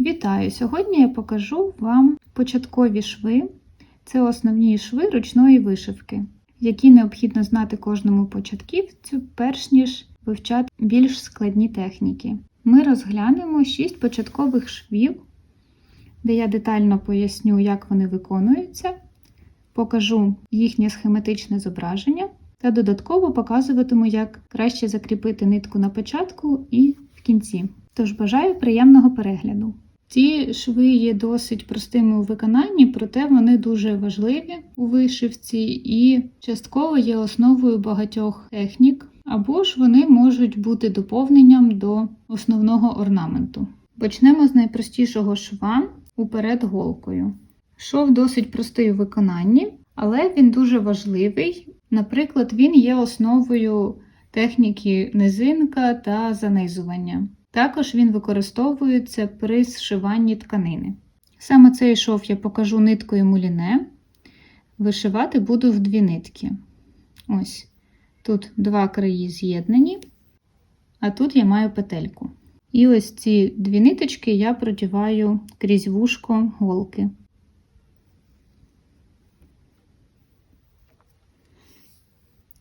Вітаю! Сьогодні я покажу вам початкові шви. Це основні шви ручної вишивки, які необхідно знати кожному початківцю, перш ніж вивчати більш складні техніки. Ми розглянемо 6 початкових швів, де я детально поясню, як вони виконуються, покажу їхнє схематичне зображення та додатково показуватиму, як краще закріпити нитку на початку і в кінці. Тож бажаю приємного перегляду. Ці шви є досить простими у виконанні, проте вони дуже важливі у вишивці і частково є основою багатьох технік, або ж вони можуть бути доповненням до основного орнаменту. Почнемо з найпростішого шва уперед голкою. Шов досить простий у виконанні, але він дуже важливий. Наприклад, він є основою техніки низинка та занизування. Також він використовується при зшиванні тканини. Саме цей шов я покажу ниткою муліне. Вишивати буду в дві нитки. Ось тут два краї з'єднані, а тут я маю петельку. І ось ці дві ниточки я продіваю крізь вушко голки.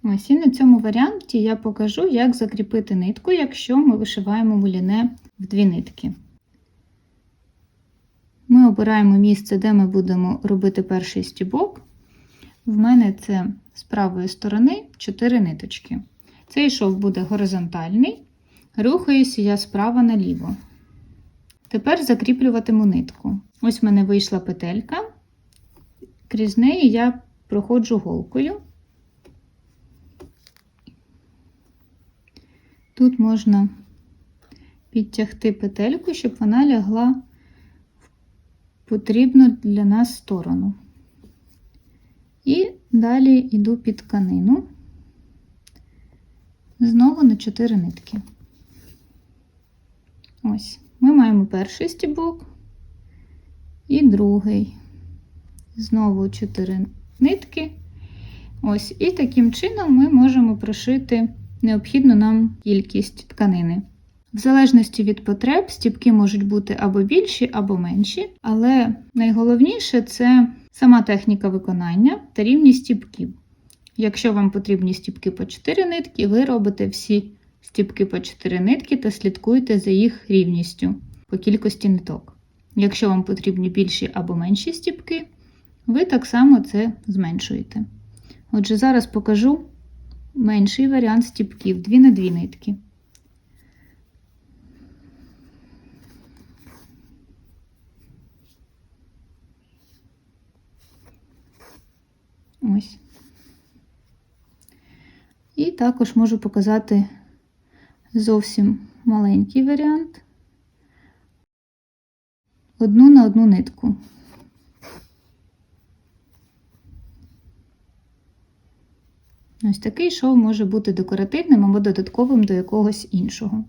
Ось і на цьому варіанті я покажу, як закріпити нитку, якщо ми вишиваємо муліне в дві нитки. Ми обираємо місце, де ми будемо робити перший стібок. В мене це з правої сторони 4 ниточки. Цей шов буде горизонтальний, рухаюся я справа наліво. Тепер закріплюватиму нитку. Ось в мене вийшла петелька, крізь неї я проходжу голкою. Тут можна підтягти петельку, щоб вона лягла в потрібну для нас сторону. І далі йду під тканину, знову на 4 нитки. Ось, ми маємо перший стібок і другий. Знову 4 нитки. Ось, і таким чином ми можемо прошити необхідну нам кількість тканини. В залежності від потреб, стіпки можуть бути або більші, або менші, але найголовніше це сама техніка виконання та рівність стіпків. Якщо вам потрібні стіпки по 4 нитки, ви робите всі стіпки по 4 нитки та слідкуєте за їх рівністю по кількості ниток. Якщо вам потрібні більші або менші стіпки, ви так само це зменшуєте. Отже, зараз покажу менший варіант стіпків, 2 на 2 нитки. Ось. І також можу показати зовсім маленький варіант. Одну на одну нитку. Ось такий шов може бути декоративним або додатковим до якогось іншого.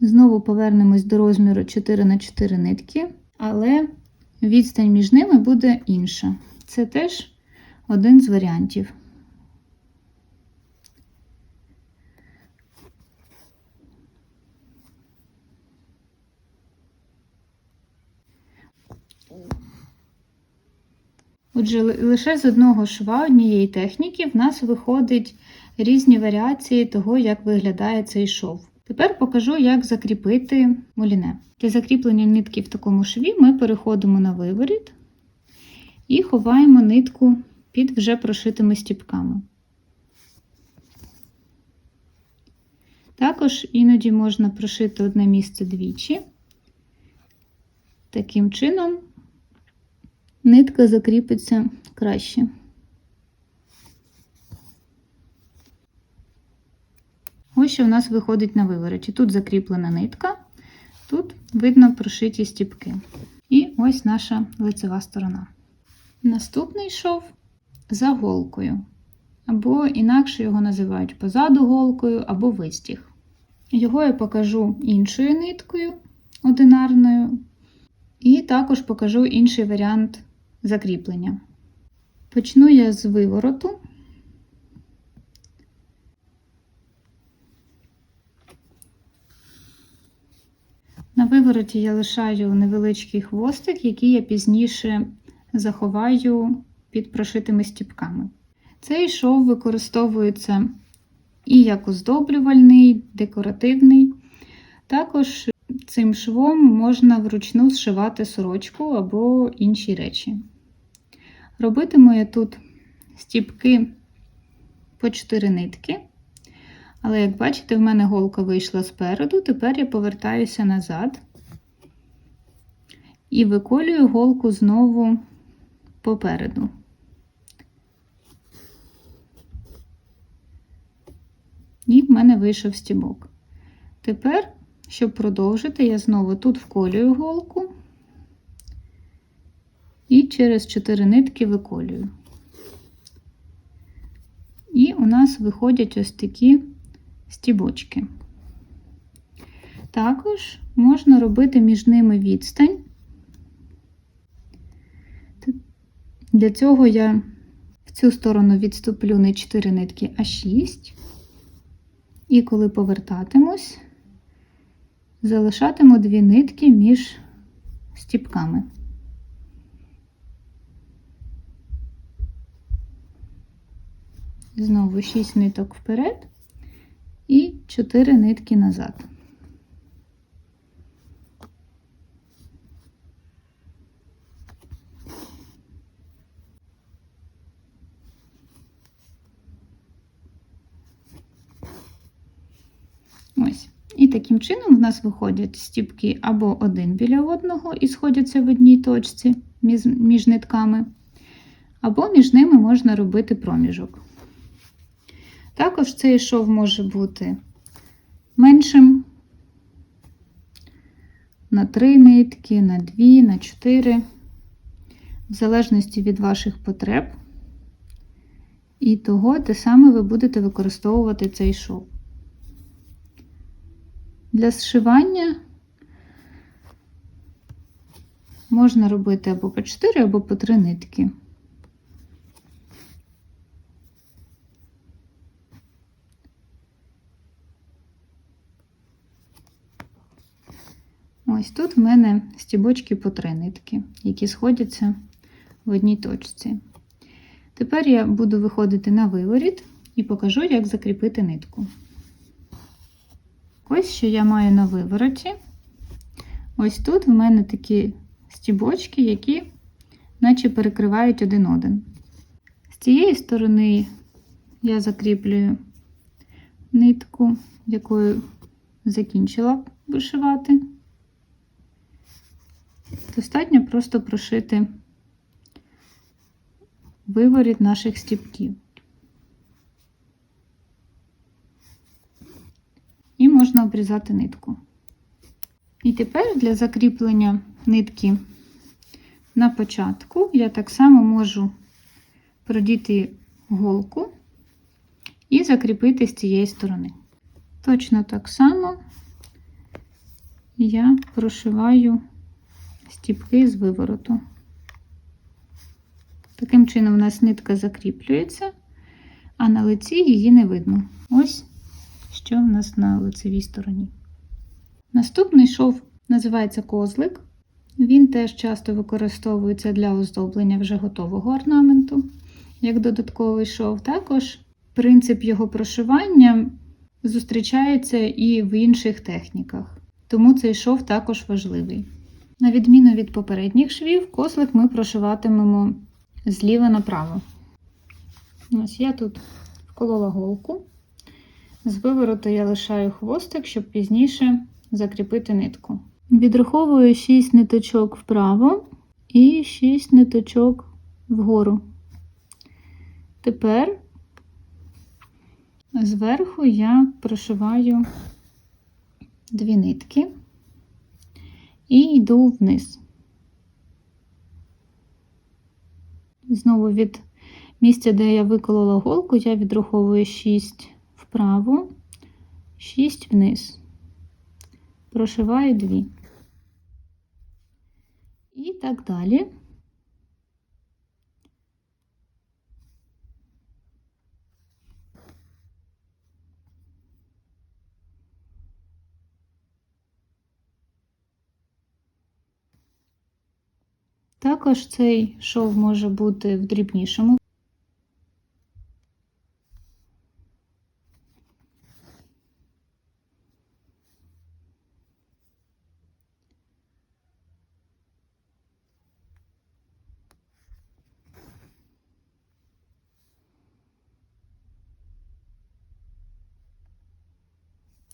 Знову повернемось до розміру 4 на 4 нитки, але відстань між ними буде інша. Це теж один з варіантів. Отже, лише з одного шва однієї техніки в нас виходить різні варіації того, як виглядає цей шов. Тепер покажу, як закріпити муліне. Для закріплення нитки в такому шві ми переходимо на виворіт і ховаємо нитку під вже прошитими стіпками. Також іноді можна прошити одне місце двічі. Таким чином нитка закріпиться краще. Ось що в нас виходить на вивороті. Тут закріплена нитка, тут видно прошиті стіпки. І ось наша лицева сторона. Наступний шов за голкою, або інакше його називають позаду голкою, або вистіг. Його я покажу іншою ниткою одинарною, і також покажу інший варіант закріплення. Почну я з вивороту. На вивороті я лишаю невеличкий хвостик, який я пізніше заховаю під прошитими стіпками. Цей шов використовується і як оздоблювальний, декоративний. Також цим швом можна вручну зшивати сорочку або інші речі. Робитиму я тут стіпки по 4 нитки. Але, як бачите, в мене голка вийшла спереду, тепер я повертаюся назад і виколюю голку знову попереду. І в мене вийшов стібок. Тепер, щоб продовжити, я знову тут вколюю голку через 4 нитки виколюю. І у нас виходять ось такі стібочки. Також можна робити між ними відстань. Для цього я в цю сторону відступлю не 4 нитки, а 6. І коли повертатимусь, залишатиму дві нитки між стіпками. Знову 6 ниток вперед і 4 нитки назад. І таким чином в нас виходять стіпки або один біля одного і сходяться в одній точці між нитками, або між ними можна робити проміжок. Також цей шов може бути меншим на 3 нитки, на 2, на 4, в залежності від ваших потреб і того, де саме ви будете використовувати цей шов. Для зшивання можна робити або по 4, або по 3 нитки. Ось тут в мене стібочки по три нитки, які сходяться в одній точці. Тепер я буду виходити на виворіт і покажу, як закріпити нитку. Ось що я маю на вивороті. Ось тут в мене такі стібочки, які наче перекривають один один. З цієї сторони я закріплюю нитку, якою закінчила вишивати. Достатньо просто прошити виворіт наших стіпків. І можна обрізати нитку. І тепер для закріплення нитки на початку я так само можу продіти голку і закріпити з цієї сторони. Точно так само я прошиваю стіпки з вивороту. Таким чином, у нас нитка закріплюється, а на лиці її не видно. Ось що в нас на лицевій стороні. Наступний шов називається козлик. Він теж часто використовується для оздоблення вже готового орнаменту, як додатковий шов. Також принцип його прошивання зустрічається і в інших техніках, тому цей шов також важливий. На відміну від попередніх швів, кослик ми прошиватимемо зліва направо. Ось я тут вколола голку. З вивороту я лишаю хвостик, щоб пізніше закріпити нитку. Відраховую 6 ниточок вправо і 6 ниточок вгору. Тепер зверху я прошиваю дві нитки і йду вниз. Знову від місця, де я виколола голку, я відраховую 6 вправо, 6 вниз, прошиваю 2. І так далі. Також цей шов може бути в дрібнішому.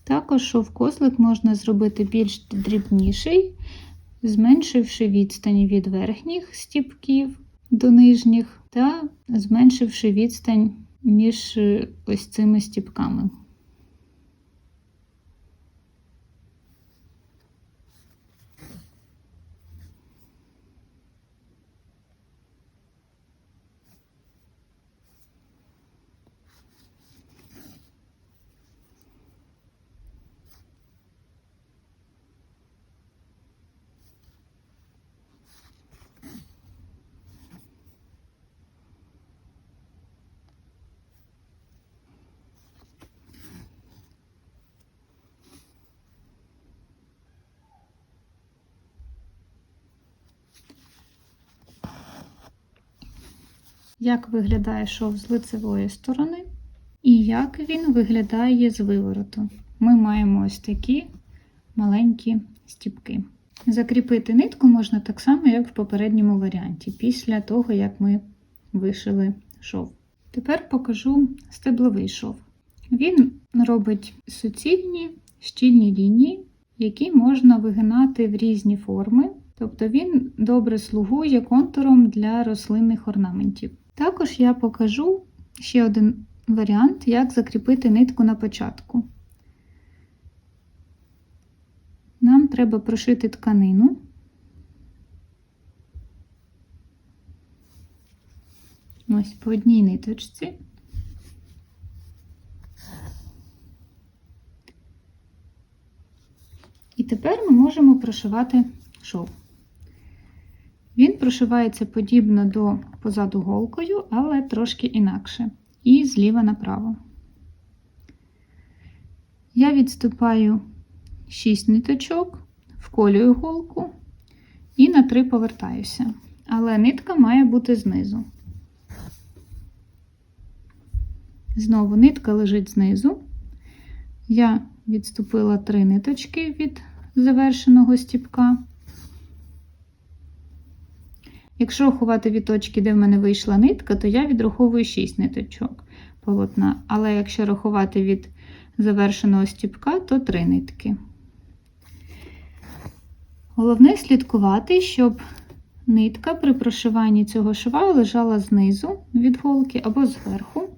Також шов-кослик можна зробити більш дрібніший, зменшивши відстань від верхніх стіпків до нижніх та зменшивши відстань між е, ось цими стіпками. Як виглядає шов з лицевої сторони і як він виглядає з вивороту. Ми маємо ось такі маленькі стіпки. Закріпити нитку можна так само, як в попередньому варіанті, після того, як ми вишили шов. Тепер покажу стебловий шов. Він робить суцільні щільні лінії, які можна вигинати в різні форми, тобто він добре слугує контуром для рослинних орнаментів. Також я покажу ще один варіант, як закріпити нитку на початку. Нам треба прошити тканину. Ось по одній ниточці. І тепер ми можемо прошивати шов. Він прошивається подібно до позаду голкою, але трошки інакше. І зліва направо. Я відступаю 6 ниточок, вколюю голку і на 3 повертаюся. Але нитка має бути знизу. Знову нитка лежить знизу. Я відступила 3 ниточки від завершеного стіпка. Якщо рахувати від точки, де в мене вийшла нитка, то я відраховую 6 ниточок полотна. Але якщо рахувати від завершеного стіпка, то 3 нитки. Головне слідкувати, щоб нитка при прошиванні цього шва лежала знизу від голки або зверху.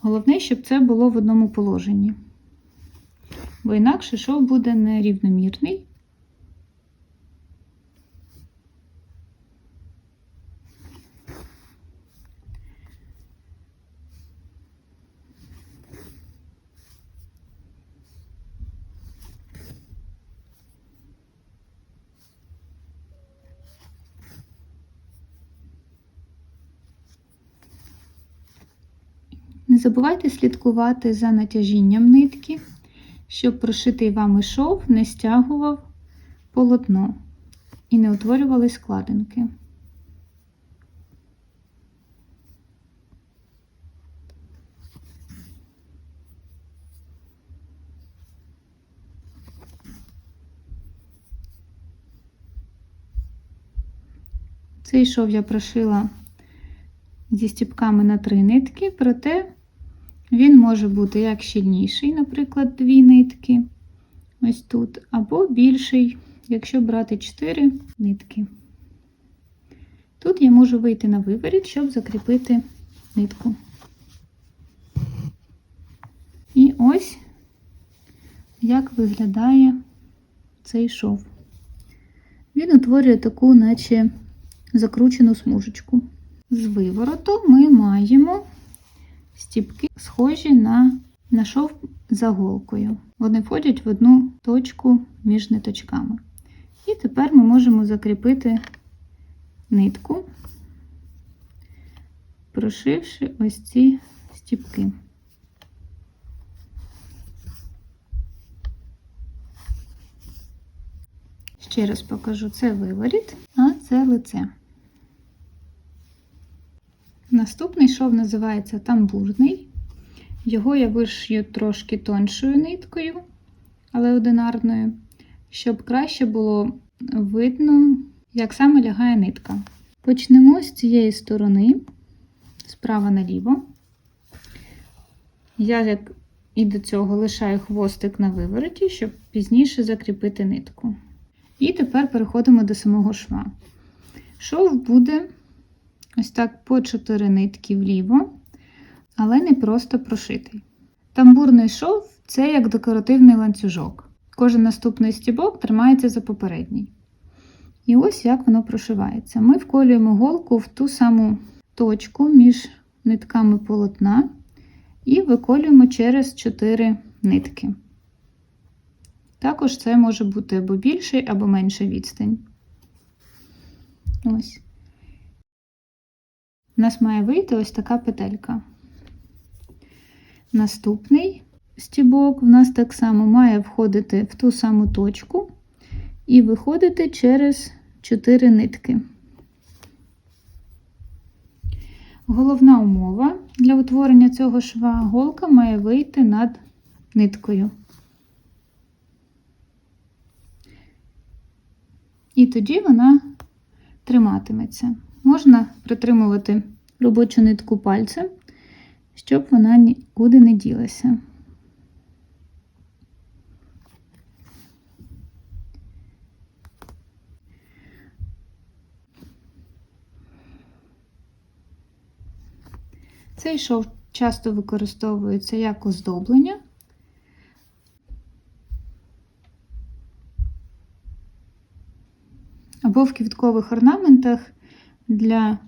Головне, щоб це було в одному положенні. Бо інакше шов буде нерівномірний. Не забувайте слідкувати за натяжінням нитки, щоб прошитий вами шов не стягував полотно і не утворювали складинки. Цей шов я прошила зі стіпками на три нитки, проте він може бути як щільніший, наприклад, дві нитки, ось тут, або більший, якщо брати 4 нитки. Тут я можу вийти на виворіт, щоб закріпити нитку. І ось як виглядає цей шов. Він утворює таку, наче закручену смужечку. З вивороту ми маємо стіпки, схожі на, на шов за голкою. Вони входять в одну точку між ниточками. І тепер ми можемо закріпити нитку, прошивши ось ці стіпки. Ще раз покажу, це виворіт, а це лице. Наступний шов називається тамбурний. Його я вишью трошки тоншою ниткою, але одинарною, щоб краще було видно, як саме лягає нитка. Почнемо з цієї сторони, справа наліво. Я, як і до цього, лишаю хвостик на вивороті, щоб пізніше закріпити нитку. І тепер переходимо до самого шва. Шов буде ось так по 4 нитки вліво, але не просто прошитий. Тамбурний шов це як декоративний ланцюжок. Кожен наступний стібок тримається за попередній. І ось як воно прошивається. Ми вколюємо голку в ту саму точку між нитками полотна і виколюємо через 4 нитки. Також це може бути або більший, або менший відстань. Ось. У нас має вийти ось така петелька. Наступний стібок в нас так само має входити в ту саму точку і виходити через 4 нитки. Головна умова для утворення цього шва голка має вийти над ниткою. І тоді вона триматиметься. Можна притримувати робочу нитку пальцем, щоб вона нікуди не ділася. Цей шов часто використовується як оздоблення. Або в квіткових орнаментах для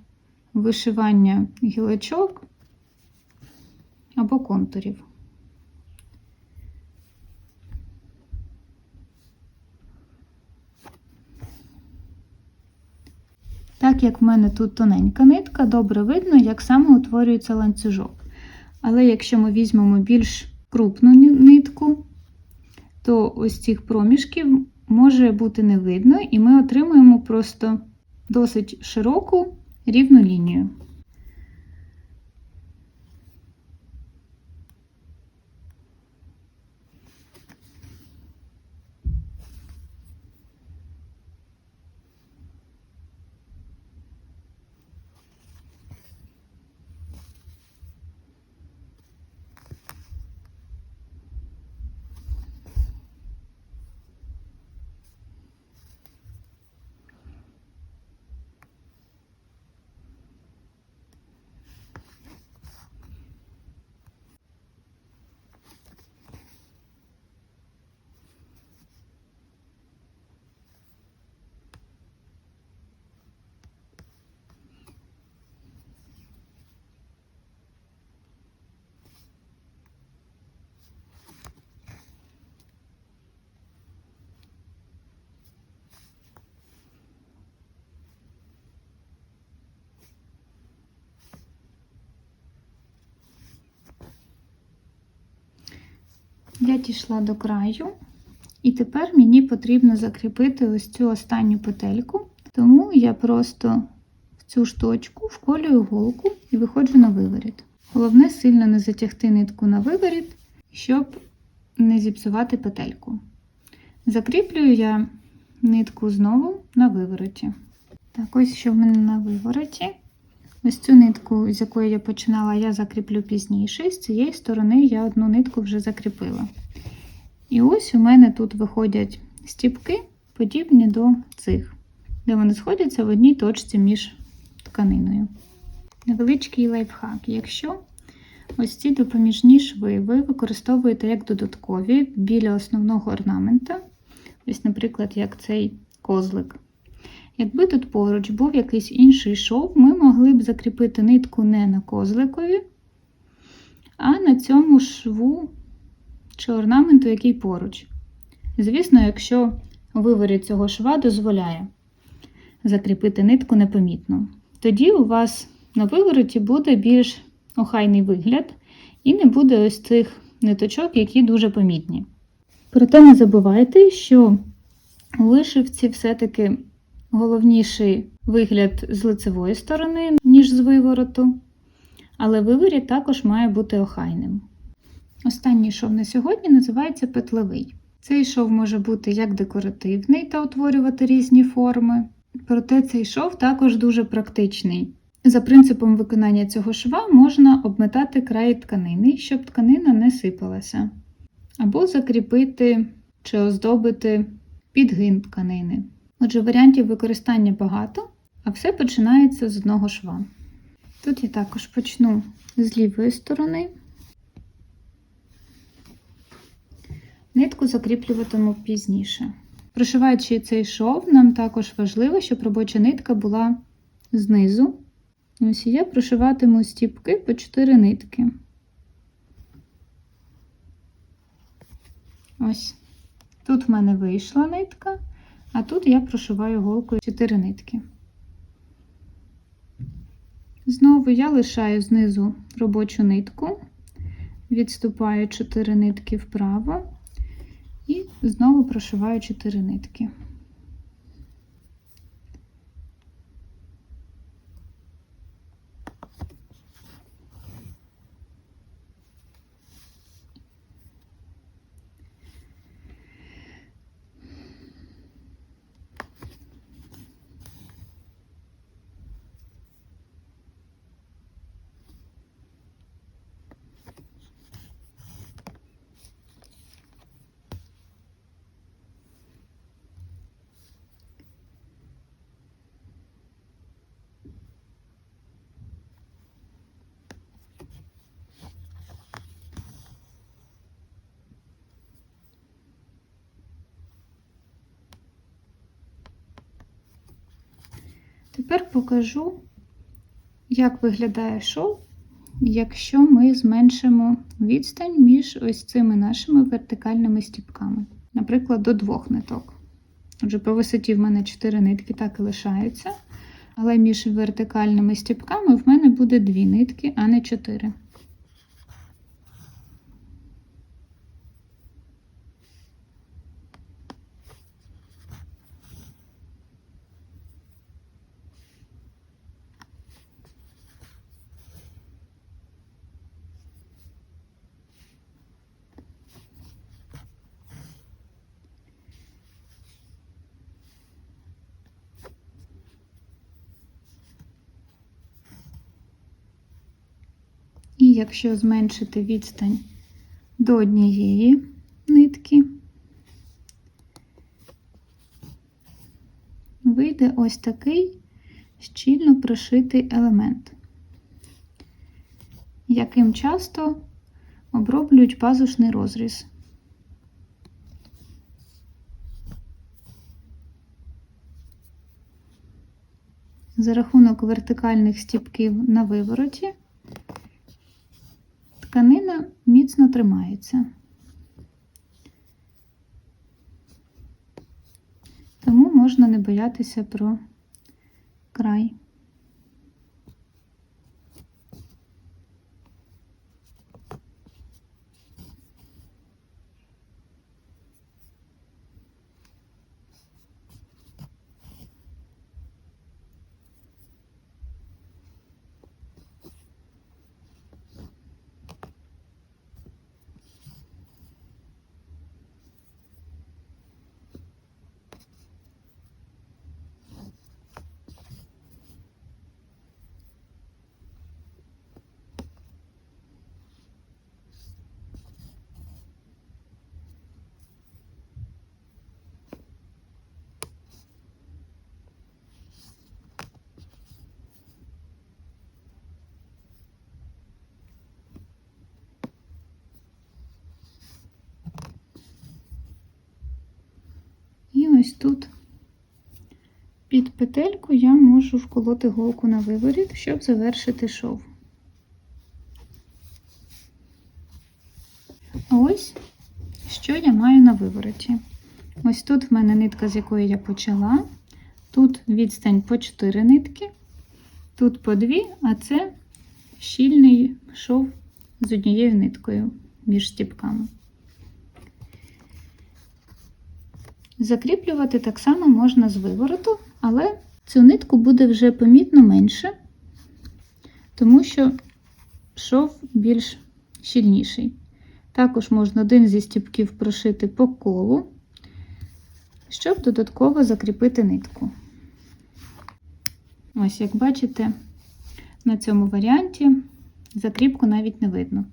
вишивання гілочок або контурів. Так як в мене тут тоненька нитка, добре видно, як саме утворюється ланцюжок. Але якщо ми візьмемо більш крупну нитку, то ось цих проміжків може бути не видно, і ми отримуємо просто досить широку рівну лінію. Я дійшла до краю, і тепер мені потрібно закріпити ось цю останню петельку, тому я просто в цю ж точку вколюю голку і виходжу на виворіт. Головне сильно не затягти нитку на виворіт, щоб не зіпсувати петельку. Закріплюю я нитку знову на вивороті. Так, ось що в мене на вивороті. Ось цю нитку, з якої я починала, я закріплю пізніше. З цієї сторони я одну нитку вже закріпила. І ось у мене тут виходять стіпки, подібні до цих, де вони сходяться в одній точці між тканиною. Невеличкий лайфхак. Якщо ось ці допоміжні шви ви використовуєте як додаткові біля основного орнамента, ось, наприклад, як цей козлик. Якби тут поруч був якийсь інший шов, ми могли б закріпити нитку не на козликові, а на цьому шву чи орнаменту, який поруч. Звісно, якщо виворіт цього шва дозволяє закріпити нитку непомітно. Тоді у вас на вивороті буде більш охайний вигляд, і не буде ось цих ниточок, які дуже помітні. Проте не забувайте, що у вишивці все-таки головніший вигляд з лицевої сторони, ніж з вивороту, але виворіт також має бути охайним. Останній шов на сьогодні називається петлевий. Цей шов може бути як декоративний та утворювати різні форми, проте цей шов також дуже практичний. За принципом виконання цього шва можна обметати край тканини, щоб тканина не сипалася, або закріпити чи оздобити підгин тканини. Отже, варіантів використання багато, а все починається з одного шва. Тут я також почну з лівої сторони. Нитку закріплюватиму пізніше. Прошиваючи цей шов, нам також важливо, щоб робоча нитка була знизу. Ось я прошиватиму стіпки по 4 нитки. Ось. Тут в мене вийшла нитка, а тут я прошиваю голкою 4 нитки. Знову я лишаю знизу робочу нитку, відступаю 4 нитки вправо і знову прошиваю 4 нитки. Тепер покажу, як виглядає шов, якщо ми зменшимо відстань між ось цими нашими вертикальними стіпками, наприклад, до двох ниток. Отже, по висоті в мене 4 нитки так і лишаються, але між вертикальними стіпками в мене буде 2 нитки, а не 4. Якщо зменшити відстань до однієї нитки, вийде ось такий щільно прошитий елемент, яким часто оброблюють пазушний розріз. За рахунок вертикальних стіпків на вивороті тканина міцно тримається. Тому можна не боятися про край. І ось тут під петельку я можу вколоти голку на виворіт, щоб завершити шов. Ось що я маю на вивороті. Ось тут в мене нитка, з якої я почала. Тут відстань по 4 нитки, тут по 2, а це щільний шов з однією ниткою між стіпками. Закріплювати так само можна з вивороту, але цю нитку буде вже помітно менше, тому що шов більш щільніший. Також можна один зі стіпків прошити по колу, щоб додатково закріпити нитку. Ось, як бачите, на цьому варіанті закріпку навіть не видно.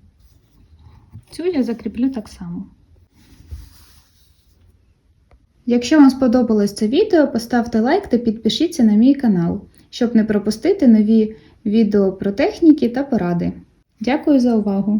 Цю я закріплю так само. Якщо вам сподобалось це відео, поставте лайк та підпишіться на мій канал, щоб не пропустити нові відео про техніки та поради. Дякую за увагу!